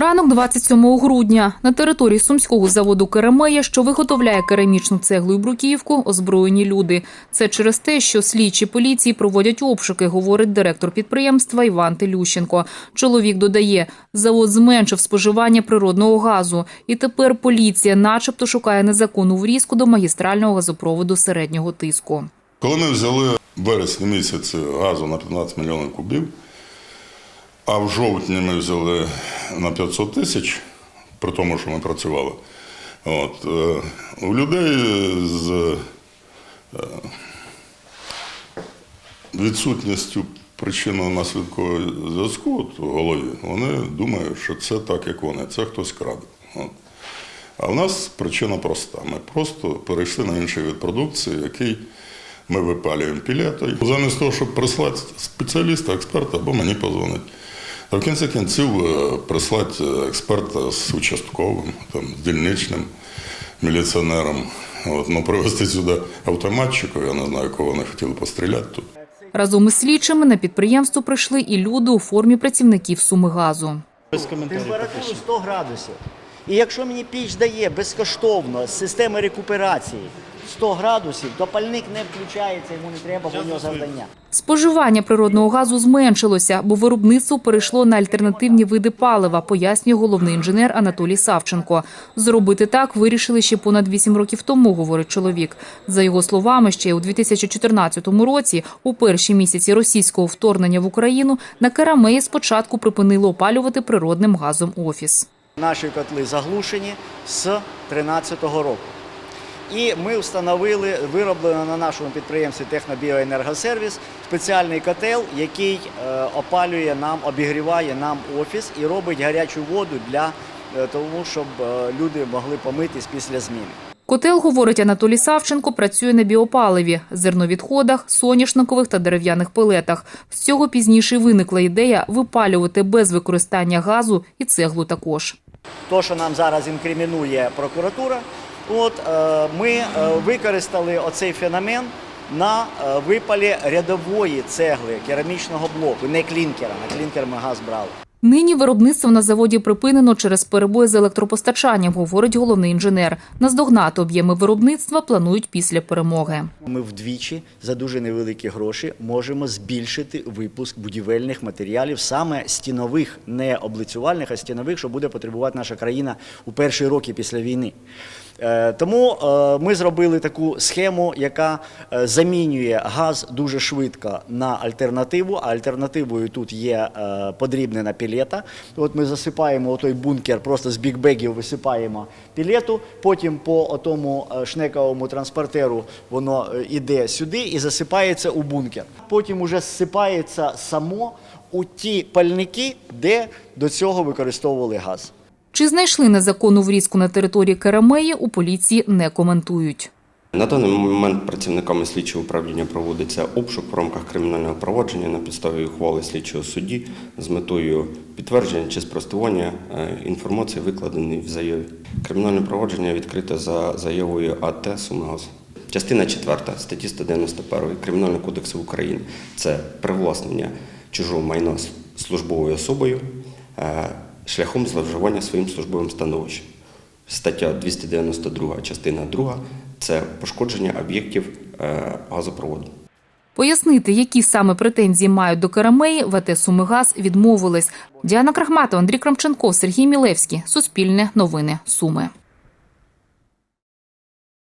Ранок 27 грудня на території сумського заводу Керамея, що виготовляє керамічну цеглу і бруківку, озброєні люди. Це через те, що слідчі поліції проводять обшуки, говорить директор підприємства Іван Телющенко. Чоловік додає, завод зменшив споживання природного газу, і тепер поліція, начебто, шукає незаконну врізку до магістрального газопроводу середнього тиску. Коли ми взяли вересні місяці газу на 15 мільйонів кубів, а в жовтні ми взяли на 500 тисяч, при тому, що ми працювали, от, е, у людей з е, відсутністю причинно-наслідкового зв'язку от, в голові, вони думають, що це так, як вони, це хтось краде. От. А в нас причина проста. Ми просто перейшли на інший вид продукції, який ми випалюємо пілетою. Замість того, щоб прислати спеціаліста, експерта або мені позвонить. А в кінці кінців е, прислати експерта з участковим, там, з дільничним міліціонером. От, ну, привезти сюди автоматчика, я не знаю, кого вони хотіли постріляти тут. Разом із слідчими на підприємство прийшли і люди у формі працівників Сумигазу. Без коментарів. температуру 100 градусів. І якщо мені піч дає безкоштовно з системи рекуперації 100 градусів, то пальник не включається, йому не треба, бо у нього завдання. Споживання природного газу зменшилося, бо виробництво перейшло на альтернативні види палива, пояснює головний інженер Анатолій Савченко. Зробити так вирішили ще понад 8 років тому, говорить чоловік. За його словами, ще у 2014 році, у перші місяці російського вторгнення в Україну, на Карамеї спочатку припинили опалювати природним газом офіс. Наші котли заглушені з 2013 року. І ми встановили, вироблено на нашому підприємстві Технобіоенергосервіс спеціальний котел, який е, опалює нам, обігріває нам офіс і робить гарячу воду для е, того, щоб е, люди могли помитись після зміни. Котел, говорить Анатолій Савченко, працює на біопаливі, зерновідходах, соняшникових та дерев'яних пелетах. З цього пізніше виникла ідея випалювати без використання газу і цеглу також. То, що нам зараз інкримінує прокуратура, от е, ми е, використали оцей феномен на е, випалі рядової цегли керамічного блоку, не клінкера. На клінкер ми газ брали. Нині виробництво на заводі припинено через перебої з електропостачанням, говорить головний інженер. Наздогнати об'єми виробництва планують після перемоги. Ми вдвічі за дуже невеликі гроші можемо збільшити випуск будівельних матеріалів, саме стінових, не облицювальних, а стінових, що буде потребувати наша країна у перші роки після війни. Е, Тому е, ми зробили таку схему, яка е, замінює газ дуже швидко на альтернативу. А альтернативою тут є подрібнена пілета. От ми засипаємо той бункер, просто з бікбегів висипаємо пілету. Потім по тому шнековому транспортеру воно е, іде сюди і засипається у бункер. Потім уже зсипається само у ті пальники, де до цього використовували газ. Чи знайшли незаконну врізку на території Керамеї, у поліції не коментують. На даний момент працівниками слідчого управління проводиться обшук в рамках кримінального провадження на підставі ухвали слідчого судді з метою підтвердження чи спростування е, інформації, викладеної в заяві. Кримінальне провадження відкрите за заявою АТ «Сумигаз». Частина 4 статті 191 Кримінального кодексу України це привласнення чужого майна службовою особою е, шляхом зловживання своїм службовим становищем. Стаття 292, частина 2 це пошкодження об'єктів е, газопроводу. Пояснити, які саме претензії мають до Карамеї, ВТ «Сумигаз» відмовились. Діана Крахматова, Андрій Крамченков, Сергій Мілевський. Суспільне новини. Суми.